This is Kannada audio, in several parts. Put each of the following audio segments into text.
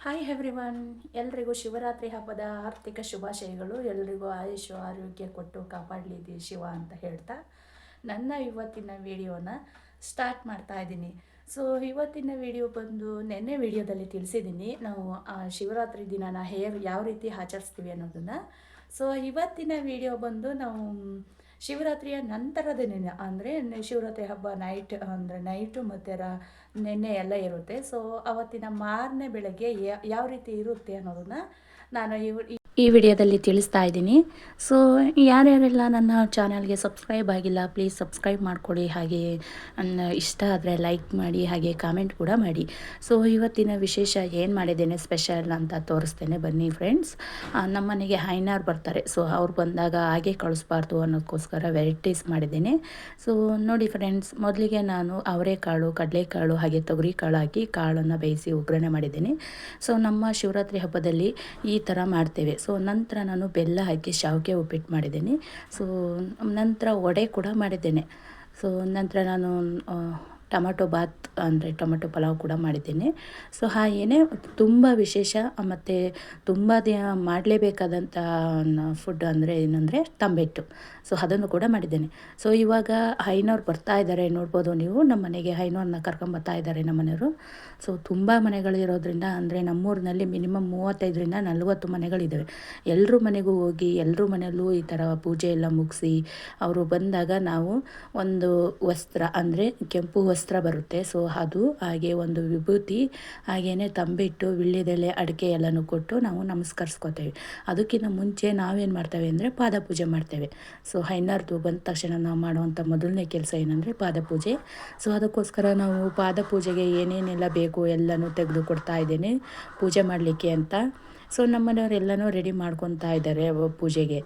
ಹಾಯ್ ಎವ್ರಿವನ್ ಎಲ್ರಿಗೂ ಶಿವರಾತ್ರಿ ಹಬ್ಬದ ಆರ್ಥಿಕ ಶುಭಾಶಯಗಳು. ಎಲ್ರಿಗೂ ಆಯುಷು, ಆರೋಗ್ಯ ಕೊಟ್ಟು ಕಾಪಾಡಲಿದ್ದಿ ಶಿವ ಅಂತ ಹೇಳ್ತಾ ನನ್ನ ಇವತ್ತಿನ ವಿಡಿಯೋನ ಸ್ಟಾರ್ಟ್ ಮಾಡ್ತಾ ಇದ್ದೀನಿ. ಸೊ ಇವತ್ತಿನ ವಿಡಿಯೋ ಬಂದು ನೆನ್ನೆ ವಿಡಿಯೋದಲ್ಲಿ ತಿಳಿಸಿದ್ದೀನಿ. ನಾವು, ಆ, ಶಿವರಾತ್ರಿ ದಿನನ ಹೇ ಯಾವ ರೀತಿ ಆಚರಿಸ್ತೀವಿ ಅನ್ನೋದನ್ನು. ಸೊ ಇವತ್ತಿನ ವಿಡಿಯೋ ಬಂದು ನಾವು ಶಿವರಾತ್ರಿಯ ನಂತರದ ದಿನ ಅಂದರೆ ಶಿವರಾತ್ರಿ ಹಬ್ಬ ನೈಟ್ ಅಂದರೆ ನೈಟು ಮತ್ತು ರಾ ನೆನ್ನೆ ಎಲ್ಲ ಇರುತ್ತೆ. ಸೊ ಅವತ್ತಿನ ಮಾರನೇ ಬೆಳಗ್ಗೆ ಯಾವ ರೀತಿ ಇರುತ್ತೆ ಅನ್ನೋದನ್ನು ನಾನು ಇವ್ ಈ ವಿಡಿಯೋದಲ್ಲಿ ತಿಳಿಸ್ತಾ ಇದ್ದೀನಿ. ಸೊ ಯಾರ್ಯಾರೆಲ್ಲ ನನ್ನ ಚಾನಲ್ಗೆ ಸಬ್ಸ್ಕ್ರೈಬ್ ಆಗಿಲ್ಲ ಪ್ಲೀಸ್ ಸಬ್ಸ್ಕ್ರೈಬ್ ಮಾಡ್ಕೊಳ್ಳಿ ಹಾಗೆ ಇಷ್ಟ ಆದರೆ ಲೈಕ್ ಮಾಡಿ, ಹಾಗೆ ಕಾಮೆಂಟ್ ಕೂಡ ಮಾಡಿ. ಸೊ ಇವತ್ತಿನ ವಿಶೇಷ ಏನು ಮಾಡಿದ್ದೇನೆ ಸ್ಪೆಷಲ್ ಅಂತ ತೋರಿಸ್ತೇನೆ. ಬನ್ನಿ ಫ್ರೆಂಡ್ಸ್ ನಮ್ಮ ಮನೆಗೆ ಹೈನಾರ್ ಬರ್ತಾರೆ. ಸೊ ಅವ್ರು ಬಂದಾಗ ಹಾಗೆ ಕಳಿಸ್ಬಾರ್ದು ಅನ್ನೋದಕ್ಕೋಸ್ಕರ ವೆರೈಟೀಸ್ ಮಾಡಿದ್ದೇನೆ. ಸೊ ನೋಡಿ ಫ್ರೆಂಡ್ಸ್ ಮೊದಲಿಗೆ ನಾನು ಅವರೆಕಾಳು ಕಡಲೆಕಾಳು ಹಾಗೆ ತೊಗರಿ ಕಾಳು ಹಾಕಿ ಕಾಳನ್ನು ಬೇಯಿಸಿ ಒಗ್ಗರಣೆ ಮಾಡಿದ್ದೇನೆ. ಸೊ ನಮ್ಮ ಶಿವರಾತ್ರಿ ಹಬ್ಬದಲ್ಲಿ ಈ ಥರ ಮಾಡ್ತೇವೆ. ಸೊ ನಂತರ ನಾನು ಬೆಲ್ಲ ಹಾಕಿ ಶಾವಿಗೆ ಉಪ್ಪಿಟ್ಟು ಮಾಡಿದ್ದೀನಿ. ಸೊ ನಂತರ ವಡೆ ಕೂಡ ಮಾಡಿದ್ದೇನೆ. ಸೊ ನಂತರ ನಾನು ಟೊಮಟೊ ಬಾತ್ ಅಂದರೆ ಟೊಮೆಟೊ ಪಲಾವ್ ಕೂಡ ಮಾಡಿದ್ದೇನೆ. ಸೊ, ಹಾಗೇನೆ ತುಂಬ ವಿಶೇಷ, ಮತ್ತು ತುಂಬ ದಿನ ಮಾಡಲೇಬೇಕಾದಂಥ ಫುಡ್ ಅಂದರೆ ಏನಂದರೆ ತಂಬೆಟ್ಟು. ಸೊ, ಅದನ್ನು ಕೂಡ ಮಾಡಿದ್ದೇನೆ. ಸೊ, ಇವಾಗ ಹೈನವ್ರು ಬರ್ತಾ ಇದ್ದಾರೆ ನೋಡ್ಬೋದು ನೀವು. ನಮ್ಮ ಮನೆಗೆ ಹೈನವ್ರನ್ನ ಕರ್ಕೊಂಬರ್ತಾ ಇದ್ದಾರೆ ನಮ್ಮ ಮನೆಯವರು. ಸೊ, ತುಂಬ ಮನೆಗಳಿರೋದ್ರಿಂದ ಅಂದರೆ ನಮ್ಮೂರಿನಲ್ಲಿ ಮಿನಿಮಮ್ ಮೂವತ್ತೈದರಿಂದ ನಲವತ್ತು ಮನೆಗಳಿದ್ದಾವೆ ಎಲ್ಲರೂ ಮನೆಗೂ ಹೋಗಿ ಎಲ್ಲರೂ ಮನೆಯಲ್ಲೂ ಈ ಥರ ಪೂಜೆ ಎಲ್ಲ ಮುಗಿಸಿ, ಅವರು ಬಂದಾಗ ನಾವು ಒಂದು ವಸ್ತ್ರ ಅಂದರೆ ಕೆಂಪು ಬರುತ್ತೆ. ಸೊ ಅದು ಹಾಗೆ ಒಂದು ವಿಭೂತಿ ಹಾಗೆಯೇ ತಂಬಿಟ್ಟು ವಿಳ್ಳಿದೆಲೆ ಅಡಿಕೆ ಎಲ್ಲನೂ ಕೊಟ್ಟು ನಾವು ನಮಸ್ಕರಿಸ್ಕೋತೇವೆ. ಅದಕ್ಕಿಂತ ಮುಂಚೆ ನಾವೇನು ಮಾಡ್ತೇವೆ ಅಂದರೆ ಪಾದ ಪೂಜೆ ಮಾಡ್ತೇವೆ. ಸೊ ಹೈನಾರ್ದು ಬಂದ ತಕ್ಷಣ ನಾವು ಮಾಡುವಂಥ ಮೊದಲನೇ ಕೆಲಸ ಏನಂದರೆ ಪಾದ ಪೂಜೆ ಸೊ ಅದಕ್ಕೋಸ್ಕರ ನಾವು ಪಾದ ಪೂಜೆಗೆ ಏನೇನೆಲ್ಲ ಬೇಕು ಎಲ್ಲನೂ ತೆಗೆದು ಕೊಡ್ತಾ ಇದ್ದೇನೆ, ಪೂಜೆ ಮಾಡಲಿಕ್ಕೆ ಅಂತ. ಸೊ ನಮ್ಮನೆಯವರೆಲ್ಲನೂ ರೆಡಿ ಮಾಡ್ಕೊತಾ ಇದ್ದಾರೆ, ಪೂಜೆಗೆ.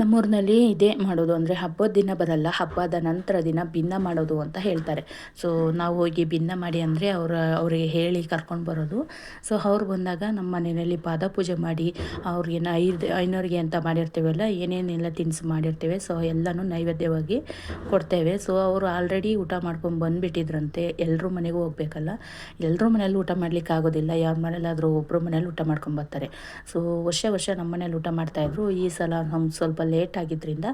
ನಮ್ಮೂರಿನಲ್ಲಿ ಇದೇ ಮಾಡೋದು ಅಂದರೆ ಹಬ್ಬದ ದಿನ ಬರಲ್ಲ, ಹಬ್ಬದ ನಂತರ ದಿನ ಭಿನ್ನ ಮಾಡೋದು ಅಂತ ಹೇಳ್ತಾರೆ. ಸೊ ನಾವು ಹೋಗಿ ಭಿನ್ನ ಮಾಡಿ ಅಂದರೆ ಅವರ, ಅವರಿಗೆ ಹೇಳಿ ಕರ್ಕೊಂಡು ಬರೋದು. ಸೊ ಅವ್ರು ಬಂದಾಗ ನಮ್ಮ ಮನೆಯಲ್ಲಿ ಪಾದ ಪೂಜೆ ಮಾಡಿ ಅವ್ರಿಗೆ ಐದು, ಐನೂರಿಗೆ ಅಂತ ಮಾಡಿರ್ತೇವಲ್ಲ, ಏನೇನೆಲ್ಲ ತಿನಿಸು ಮಾಡಿರ್ತೇವೆ ಸೊ ಎಲ್ಲನೂ ನೈವೇದ್ಯವಾಗಿ ಕೊಡ್ತೇವೆ. ಸೊ ಅವರು ಆಲ್ರೆಡಿ ಊಟ ಮಾಡ್ಕೊಂಡು ಬಂದುಬಿಟ್ಟಿದ್ರಂತೆ. ಎಲ್ಲರೂ ಮನೆಗೂ ಹೋಗ್ಬೇಕಲ್ಲ. ಎಲ್ಲರೂ ಮನೇಲಿ ಊಟ ಮಾಡ್ಲಿಕ್ಕೆ ಆಗೋದಿಲ್ಲ. ಯಾವ ಮನೇಲಾದರೂ ಒಬ್ಬರು ಮನೇಲಿ ಊಟ ಮಾಡ್ಕೊಂಡು ಬರ್ತಾರೆ. ಸೊ ವರ್ಷ ವರ್ಷ ನಮ್ಮ ಮನೇಲಿ ಊಟ ಮಾಡ್ತಾಯಿದ್ರು ಈ ಸಲ ನಮ್ಮ ಸ್ವಲ್ಪ ಲೇಟ್ ಆಗಿದ್ದರಿಂದ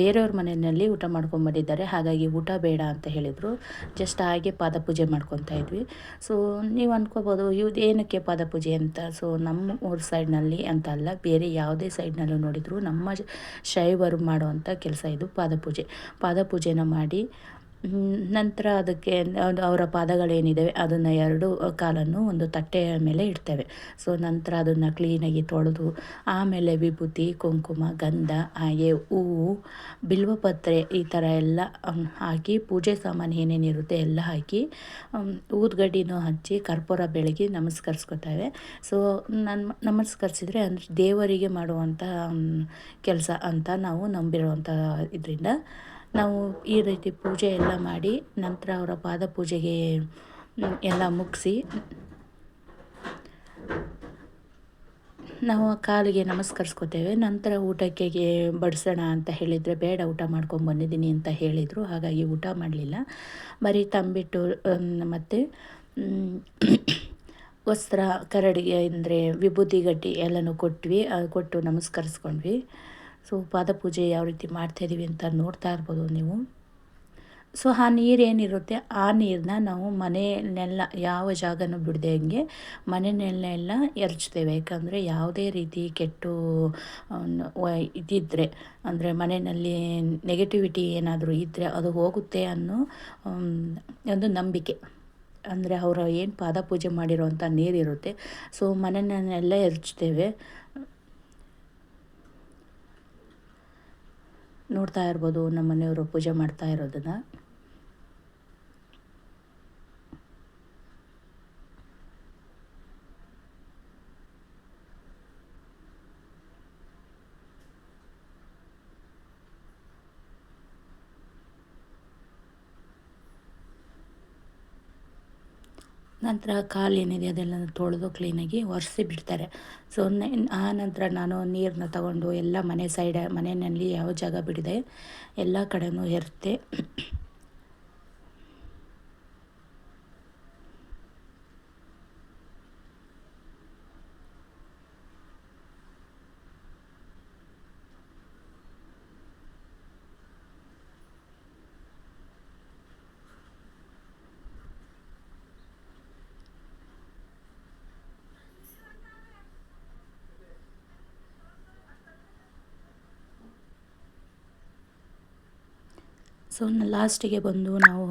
ಬೇರೆಯವ್ರ ಮನೆಯಲ್ಲಿ ಊಟ ಮಾಡ್ಕೊಂಬಂದಿದ್ದಾರೆ ಹಾಗಾಗಿ ಊಟ ಬೇಡ ಅಂತ ಹೇಳಿದರು. ಜಸ್ಟ್ ಹಾಗೆ ಪಾದ ಪೂಜೆ ಮಾಡ್ಕೊತಾ ಇದ್ವಿ. ಸೊ ನೀವು ಅಂದ್ಕೋಬೋದು ಇವ್ದು ಏನಕ್ಕೆ ಪಾದ ಪೂಜೆ ಅಂತ? ಸೊ ನಮ್ಮ ಊರ ಸೈಡ್ನಲ್ಲಿ ಅಂತ ಅಲ್ಲ, ಬೇರೆ ಯಾವುದೇ ಸೈಡ್ನಲ್ಲೂ ನೋಡಿದ್ರು ನಮ್ಮ ಶೈವರು ಮಾಡುವಂಥ ಕೆಲಸ ಇದು ಪಾದ ಪೂಜೆ ಪಾದ ಪೂಜೆನ ಮಾಡಿ ನಂತರ ಅದಕ್ಕೆ ಅವರ ಪಾದಗಳೇನಿದೆ ಅದನ್ನು ಎರಡು ಕಾಲನ್ನು ಒಂದು ತಟ್ಟೆಯ ಮೇಲೆ ಇಡ್ತೇವೆ. ಸೊ, ನಂತರ ಅದನ್ನು ಕ್ಲೀನಾಗಿ ತೊಳೆದು, ಆಮೇಲೆ ವಿಭೂತಿ, ಕುಂಕುಮ, ಗಂಧ, ಹಾಗೆ ಹೂವು, ಬಿಲ್ವಪತ್ರೆ ಈ ಥರ ಎಲ್ಲ ಹಾಕಿ ಪೂಜೆ ಸಾಮಾನು ಏನೇನಿರುತ್ತೆ ಎಲ್ಲ ಹಾಕಿ ಊದ್ಗಡ್ಡಿನೂ ಹಚ್ಚಿ ಕರ್ಪೂರ ಬೆಳಗ್ಗೆ ನಮಸ್ಕರಿಸ್ಕೊತೇವೆ. ಸೊ ನನ್ನ ನಮಸ್ಕರಿಸಿದ್ರೆ ಅಂದರೆ ದೇವರಿಗೆ ಮಾಡುವಂಥ ಕೆಲಸ ಅಂತ ನಾವು ನಂಬಿರುವಂಥ ಇದರಿಂದ ನಾವು ಈ ರೀತಿ ಪೂಜೆ ಎಲ್ಲ ಮಾಡಿ ನಂತರ ಅವರ ಪಾದ ಪೂಜೆಗೆ ಎಲ್ಲ ಮುಗಿಸಿ ನಾವು ಕಾಲಿಗೆ ನಮಸ್ಕರಿಸ್ಕೋತೇವೆ. ನಂತರ ಊಟಕ್ಕೆ ಬಡಿಸೋಣ ಅಂತ ಹೇಳಿದರೆ ಬೇಡ, ಊಟ ಮಾಡ್ಕೊಂಡು ಬಂದಿದ್ದೀನಿ ಅಂತ ಹೇಳಿದರು. ಹಾಗಾಗಿ ಊಟ ಮಾಡಲಿಲ್ಲ. ಬರೀ ತಂಬಿಟ್ಟು ಮತ್ತು ವಸ್ತ್ರ, ಕರಡಿಗೆ, ಅಂದರೆ ವಿಭೂತಿ ಗಡ್ಡಿ ಎಲ್ಲನೂ ಕೊಟ್ವಿ. ಕೊಟ್ಟು ನಮಸ್ಕರಿಸ್ಕೊಂಡ್ವಿ. ಸೊ ಪಾದಪೂಜೆ ಯಾವ ರೀತಿ ಮಾಡ್ತಾಯಿದ್ದೀವಿ ಅಂತ ನೋಡ್ತಾ ಇರ್ಬೋದು ನೀವು. ಸೊ ಆ ನೀರೇನಿರುತ್ತೆ ಆ ನೀರನ್ನ ನಾವು ಮನೆಯನ್ನೆಲ್ಲ ಯಾವ ಜಾಗನೂ ಬಿಡದೆ ಹಂಗೆ ಮನೆಯಲ್ಲೆಲ್ಲ ಎರಚ್ತೇವೆ. ಯಾಕಂದರೆ ಯಾವುದೇ ರೀತಿ ಕೆಟ್ಟು ಇದಿದ್ದರೆ ಅಂದರೆ ಮನೆಯಲ್ಲಿ ನೆಗೆಟಿವಿಟಿ ಏನಾದರೂ ಇದ್ದರೆ ಅದು ಹೋಗುತ್ತೆ ಅನ್ನೋ ಒಂದು ನಂಬಿಕೆ. ಅಂದರೆ ಅವರು ಏನು ಪಾದ ಪೂಜೆ ಮಾಡಿರೋವಂಥ ನೀರಿರುತ್ತೆ. ಸೊ ಮನೆಯನ್ನೆಲ್ಲ ಎರಚ್ತೇವೆ. ನೋಡ್ತಾ ಇರ್ಬೋದು ನಮ್ಮ ಮನೆಯವರು ಪೂಜೆ ಮಾಡ್ತಾ ಇರೋದನ್ನು. ನಂತರ ಕಾಲು ಏನಿದೆ ಅದೆಲ್ಲ ತೊಳೆದು ಕ್ಲೀನಾಗಿ ಒರೆಸಿ ಬಿಡ್ತಾರೆ. ಸೊ ಆ ನಂತರ ನಾನು ನೀರನ್ನ ತಗೊಂಡು ಎಲ್ಲ ಮನೆ ಸೈಡ್ ಮನೆಯಲ್ಲಿ ಯಾವ ಜಾಗ ಬಿಡಿದೆ, ಎಲ್ಲ ಕಡೆಯೂ ಎರ್ತೆ ಸೊ ಲಾಸ್ಟಿಗೆ ಬಂದು ನಾವು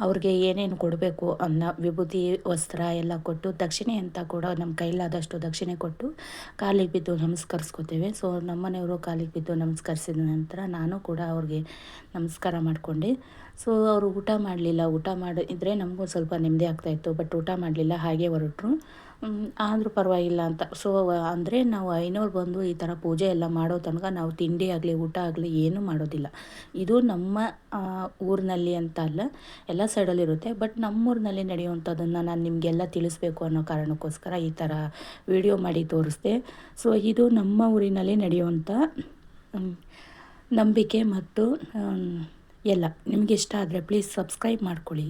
ಅವ್ರಿಗೆ ಏನೇನು ಕೊಡಬೇಕು ಅನ್ನ ವಿಭೂತಿ, ವಸ್ತ್ರ ಎಲ್ಲ ಕೊಟ್ಟು ದಕ್ಷಿಣೆ ಅಂತ ಕೂಡ ನಮ್ಮ ಕೈಲಾದಷ್ಟು ದಕ್ಷಿಣೆ ಕೊಟ್ಟು ಕಾಲಿಗೆ ಬಿದ್ದು ನಮಸ್ಕರಿಸ್ಕೋತೇವೆ. ಸೊ ನಮ್ಮನೆಯವರು ಕಾಲಿಗೆ ಬಿದ್ದು ನಮಸ್ಕರಿಸಿದ ನಂತರ ನಾನು ಕೂಡ ಅವ್ರಿಗೆ ನಮಸ್ಕಾರ ಮಾಡಿಕೊಂಡೆ. ಸೊ ಅವರು ಊಟ ಮಾಡಲಿಲ್ಲ. ಊಟ ಮಾಡಿದ್ರೆ ನಮಗೂ ಸ್ವಲ್ಪ ನೆಮ್ಮದಿ ಆಗ್ತಾಯಿತ್ತು ಬಟ್ ಊಟ ಮಾಡಲಿಲ್ಲ. ಹಾಗೆ ಹೊರಟರು. ಆದರೂ ಪರವಾಗಿಲ್ಲ ಅಂತ. ಸೊ ಅಂದರೆ ನಾವು ಐನೋರು ಬಂದು ಈ ಥರ ಪೂಜೆ ಎಲ್ಲ ಮಾಡೋ ತನಕ ನಾವು ತಿಂಡಿ ಆಗಲಿ, ಊಟ ಆಗಲಿ ಏನೂ ಮಾಡೋದಿಲ್ಲ. ಇದು ನಮ್ಮ ಊರಿನಲ್ಲಿ ಅಂತ ಅಲ್ಲ, ಎಲ್ಲ ಸೈಡಲ್ಲಿರುತ್ತೆ ಬಟ್ ನಮ್ಮೂರಿನಲ್ಲಿ ನಡೆಯುವಂಥದ್ದನ್ನು ನಾನು ನಿಮಗೆಲ್ಲ ತಿಳಿಸ್ಬೇಕು ಅನ್ನೋ ಕಾರಣಕ್ಕೋಸ್ಕರ ಈ ಥರ ವಿಡಿಯೋ ಮಾಡಿ ತೋರಿಸ್ದೆ. ಸೊ ಇದು ನಮ್ಮ ಊರಿನಲ್ಲಿ ನಡೆಯುವಂಥ ನಂಬಿಕೆ ಮತ್ತು ಎಲ್ಲ. ನಿಮಗೆ ಇಷ್ಟ ಆದರೆ ಪ್ಲೀಸ್ ಸಬ್ಸ್ಕ್ರೈಬ್ ಮಾಡ್ಕೊಳ್ಳಿ.